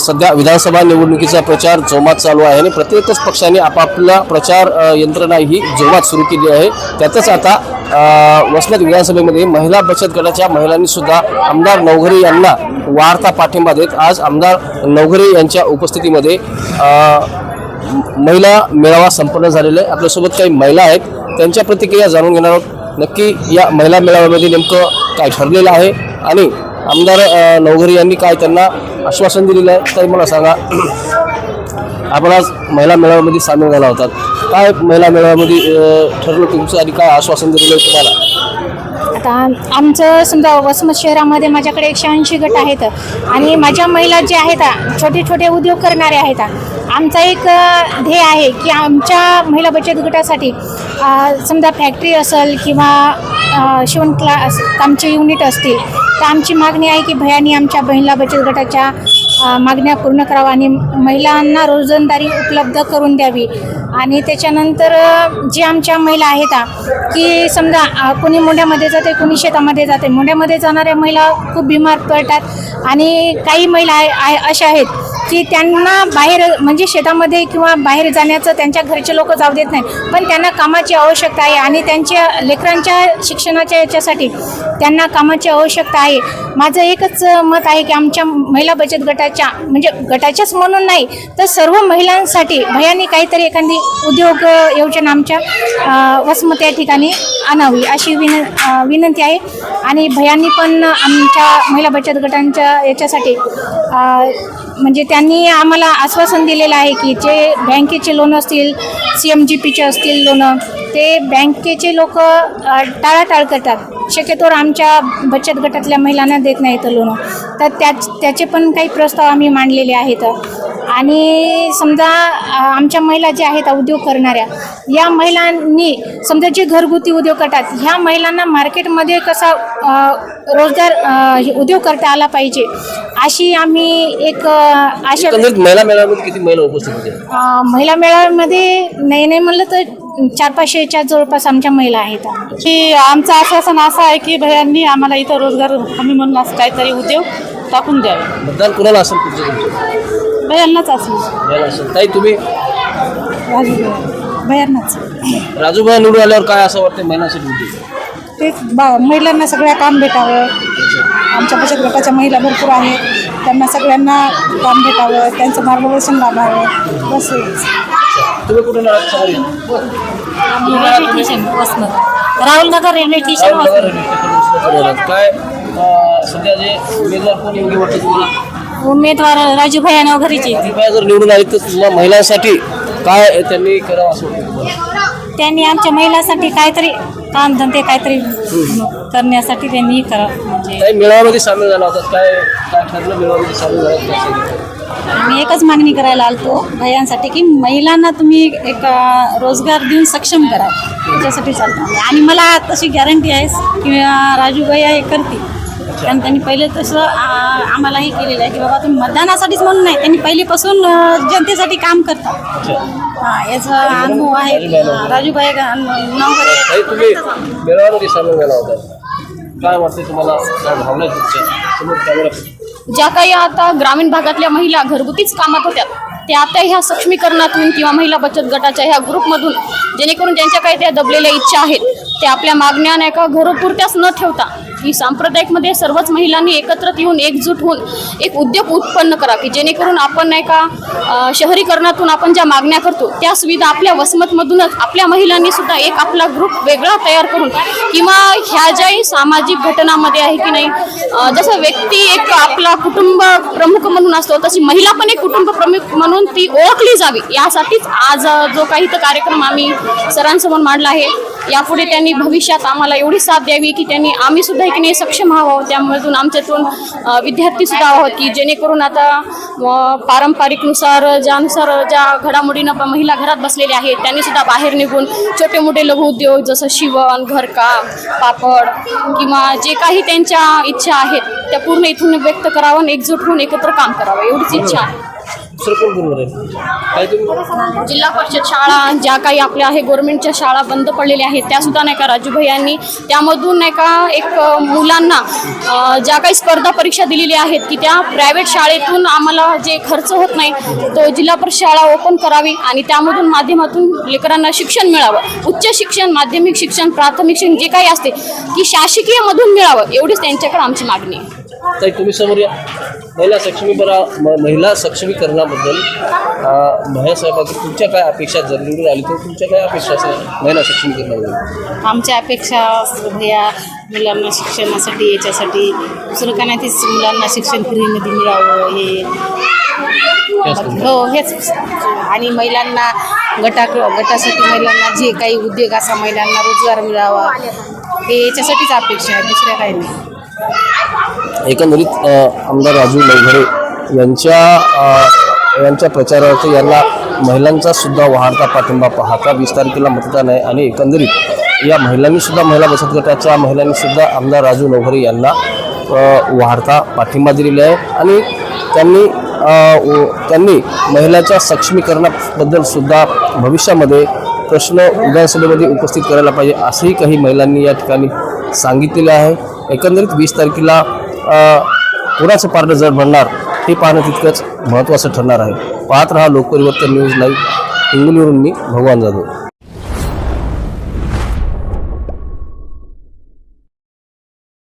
सध्या विधानसभा निवडणुकीचा प्रचार जोमात चालू आहे आणि प्रत्येकच पक्षाने आपापला प्रचार यंत्रणा ही जोमात सुरू केली आहे. त्यातच आता वसमत विधानसभेमध्ये महिला बचत गटाच्या महिलांनी सुद्धा आमदार नवघरे यांना वाढता पाठिंबा देत आज आमदार नवघरे यांच्या उपस्थितीमध्ये महिला मेळावा संपन्न झालेला आहे. आपल्यासोबत काही महिला आहेत. त्यांच्या प्रतिक्रिया जाणून घेणार आहोत. नक्की या महिला मेळाव्यामध्ये नेमकं काय ठरलेलं आहे आणि आमदार अ, यांनी काय त्यांना आश्वासन दिलेलं आहे तरी मला सांगा. आपण आज महिला मेळाव्यामध्ये सामील झाला होतात. काय महिला मेळाव्यामध्ये ठरलं तुमचं आणि काय आश्वासन दिलेलं आहे तुम्हाला? आता आमचं समजा वसमत शहरामध्ये माझ्याकडे एकशे ऐंशी गट आहेत आणि माझ्या महिला जे आहेत छोटे छोटे उद्योग करणारे आहेत आमचा एक ध्येय आहे की आमच्या महिला बचत गटासाठी समजा फॅक्टरी असेल किंवा शिवण क्लास कामचे युनिट असतील तर आमची मागणी आहे की भयानी आमच्या महिला बचत गटाच्या मागण्या पूर्ण करावा आणि महिलांना रोजंदारी उपलब्ध करून द्यावी. आणि त्याच्यानंतर जी जे आमच्या महिला आहेत आ, की समजा कुणी कोणी मोंढ्यामध्ये जाते कोणी शेतामध्ये जाते. मोंढ्यामध्ये जाणाऱ्या महिला खूप बिमार पडतात. आणि काही महिला आहे- अशा आहेत की त्यांना बाहेर म्हणजे शेतामध्ये किंवा बाहेर जाण्याचं त्यांच्या घरचे लोक जाऊ देत नाही पण त्यांना कामाची आवश्यकता आहे आणि त्यांच्या लेकरांच्या शिक्षणाच्या याच्यासाठी त्यांना कामाची आवश्यकता आहे. माझं एकच मत आहे की आमच्या महिला बचत गटाच्या म्हणजे गटाच्याच म्हणून नाही तर सर्व महिलांसाठी भयानी काहीतरी एखादी उद्योग योजना आमच्या वसमत या ठिकाणी आणावी अशी विन विनंती आहे. आणि भयांनी पण आमच्या महिला बचत गटांच्या याच्यासाठी म्हणजे त्या त्यांनी आम्हाला आश्वासन दिलेलं आहे की जे बँकेचे लोन असतील सी एम जी पीचे असतील लोन ते बँकेचे लोक टाळाटाळ करतात. शक्यतोवर आमच्या बचत गटातल्या महिलांना देत नाही तर लोन तर त्या त्याचे पण काही प्रस्ताव आम्ही मांडलेले आहेत. आणि समजा आमच्या महिला ज्या आहेत उद्योग करणाऱ्या या महिलांनी समजा जे घरगुती उद्योग करतात ह्या महिलांना मार्केटमध्ये कसा रोजगार उद्योग करता आला पाहिजे अशी आम्ही एक आशा महिला मेळाव्यामध्ये किती महिला उपस्थित होत्या? महिला मेळाव्यामध्ये नाही नाही म्हणलं तर चार पाचशेच्या जवळपास आमच्या महिला आहेत. की आमचं आश्वासन असं आहे की भयांनी आम्हाला इथं रोजगार हमी म्हणून असं काहीतरी उद्योग टाकून द्यावे. मतदान कुणाला असेल भयांनाच असं महिला असेल. ताई तुम्ही? भयांनाच. राजूभाई निवडून आल्यावर काय असं वाटतं महिलांसाठी उद्योग. तेच बा महिलांना सगळ्या काम भेटावं. आमच्या बचत गटाच्या महिला भरपूर आहेत. त्यांना सगळ्यांना काम भेटावं. त्यांचं मार्गदर्शन लाभावं. बस हेच. तुम्ही कुठून आलात? सगळे? Railway station Vasmat railway station Nagar railway स्टेशनवर उतरलात. काय अं, सध्या जे उमेदवार कोण योग्य वाटतं तुम्हाला उमेदवार राजू भैया घरीचे कृपया जर निवडून आले तर तुम्हाला महिलांसाठी काय त्यांनी करावं असं वाटतं तुम्हाला? त्यांनी आमच्या महिलांसाठी काहीतरी कामधंदे काहीतरी करण्यासाठी त्यांनी करा म्हणजे काही मेळाव्यामध्ये सामील झाला होता काय काय ठरलं मेळाव्यामध्ये सामील झाला होता? असं? आम्ही एकच मागणी करायला आलतो भयांसाठी की महिलांना तुम्ही एक अ, रोजगार देऊन सक्षम करा. त्याच्यासाठी चालतो. आम्ही आणि मला तशी गॅरंटी आहे की अ, राजू भैया हे करतील. कारण त्यांनी पहिले तसं आम्हाला हे केलेलं आहे की बाबा तुम्ही मतदानासाठीच म्हणून नाही त्यांनी पहिलीपासून जनतेसाठी काम करतात. हां याचा अनुभव आहे. हां, राजूभाई ज्या काही आता ग्रामीण भागातल्या महिला घरगुतीच कामात होत्या त्या आता ह्या सक्षमीकरणातून किंवा महिला बचत गटाच्या ह्या ग्रुपमधून जेणेकरून ज्यांच्या काही त्या दबलेल्या इच्छा आहेत त्या आपल्या मागण्या नाही का घरपुरत्याच न ठेवता की सांप्रदायिकमध्ये सर्वच महिलांनी एकत्रित येऊन एकजूट होऊन एक उद्योग उत्पन्न करा की जेणेकरून आपण नाही का शहरीकरणातून आपण ज्या मागण्या करतो त्या सुविधा आपल्या वसमतमधूनच आपल्या महिलांनी सुद्धा एक आपला ग्रुप वेगळा तयार करून किंवा ह्या ज्याही सामाजिक घटनामध्ये आहे की नाही जसं व्यक्ती एक आपला कुटुंब प्रमुख म्हणून असतो तशी महिला पण एक कुटुंब प्रमुख म्हणून ती ओळखली जावी. यासाठीच आज जो काही तर कार्यक्रम आम्ही सरांसमोर मांडला आहे यापुढे त्यांनी भविष्यात आम्हाला एवढी साथ द्यावी की त्यांनी आम्ही सुद्धा की नाही सक्षम व्हावं त्यामधून आमच्यातून विद्यार्थी सुद्धा आहोत की जेणेकरून आता पारंपरिकनुसार ज्यानुसार ज्या घडामोडीनं महिला घरात बसलेल्या आहेत त्यांनी सुद्धा बाहेर निघून छोटे मोठे लघु उद्योग जसं शिवण घरकाम पापड किंवा जे काही त्यांच्या इच्छा आहेत त्या पूर्ण इथून व्यक्त करावं आणि एकजूट होऊन एकत्र काम करावं. एवढीच इच्छा आहे. दुसरं कोण बरोबर आहे? काय तुम्ही? जिल्हा परिषद शाळा ज्या काही आपल्या आहे गव्हर्नमेंटच्या शाळा बंद पडलेल्या आहेत त्या सुद्धा नाही का राजूभाई यांनी? त्यामधून नाही का एक मुलांना ज्या काही स्पर्धा परीक्षा दिलेल्या आहेत की त्या प्रायव्हेट शाळेतून आम्हाला जे खर्च होत नाही तो जिल्हा परिषद शाळा ओपन करावी आणि त्यामधून माध्यमातून लेकरांना शिक्षण मिळावं. उच्च शिक्षण माध्यमिक शिक्षण प्राथमिक शिक्षण जे काही असते की शासकीयमधून मिळावं एवढीच त्यांच्याकडे आमची मागणी आहे. ताई तुम्ही समोर या. महिला सक्षमीकरा म- महिला सक्षमीकरणाबद्दल अं, भैया साहेबांची तुमच्या काय अपेक्षा जर निवडून आली तर तुमच्या काय अपेक्षा असेल महिला सक्षमीकरणाबद्दल? आमच्या अपेक्षा ह्या मुलांना शिक्षणासाठी याच्यासाठी. दुसरं काय नाही तेच मुलांना शिक्षण फ्रीमध्ये मिळावं हे. हो हेच. आणि महिलांना गटा गटासाठी महिलांना जे काही उद्योग असा महिलांना रोजगार मिळावा हे याच्यासाठीच अपेक्षा आहे. दुसऱ्या काही नाही. एकंदरीत आमदार राजू लवघरे यांच्या यांच्या प्रचारार्थ यांना महिलांचा सुद्धा वाढता पाठिंबा पाहता वीस तारखेला मतदान आहे आणि एकंदरीत या महिलांनी सुद्धा महिला बचत गटाच्या महिलांनी सुद्धा आमदार राजू लवघरे यांना वाढता पाठिंबा दिलेला आहे आणि त्यांनी त्यांनी महिलाच्या सक्षमीकरणाबद्दल सुद्धा भविष्यामध्ये प्रश्न विधानसभेमध्ये उपस्थित करायला पाहिजे असंही काही महिलांनी या ठिकाणी सांगितलेलं आहे. एकंदरीत वीस तारखेला कोणाचं कुणाचं जर बनणार भरणार हे पाहणं तितकंच महत्त्वाचं ठरणार आहे. पाहत राहा लोकपरिवर्तन न्यूज लाईव्ह. हिंगोलीवरून मी भगवान जाधव.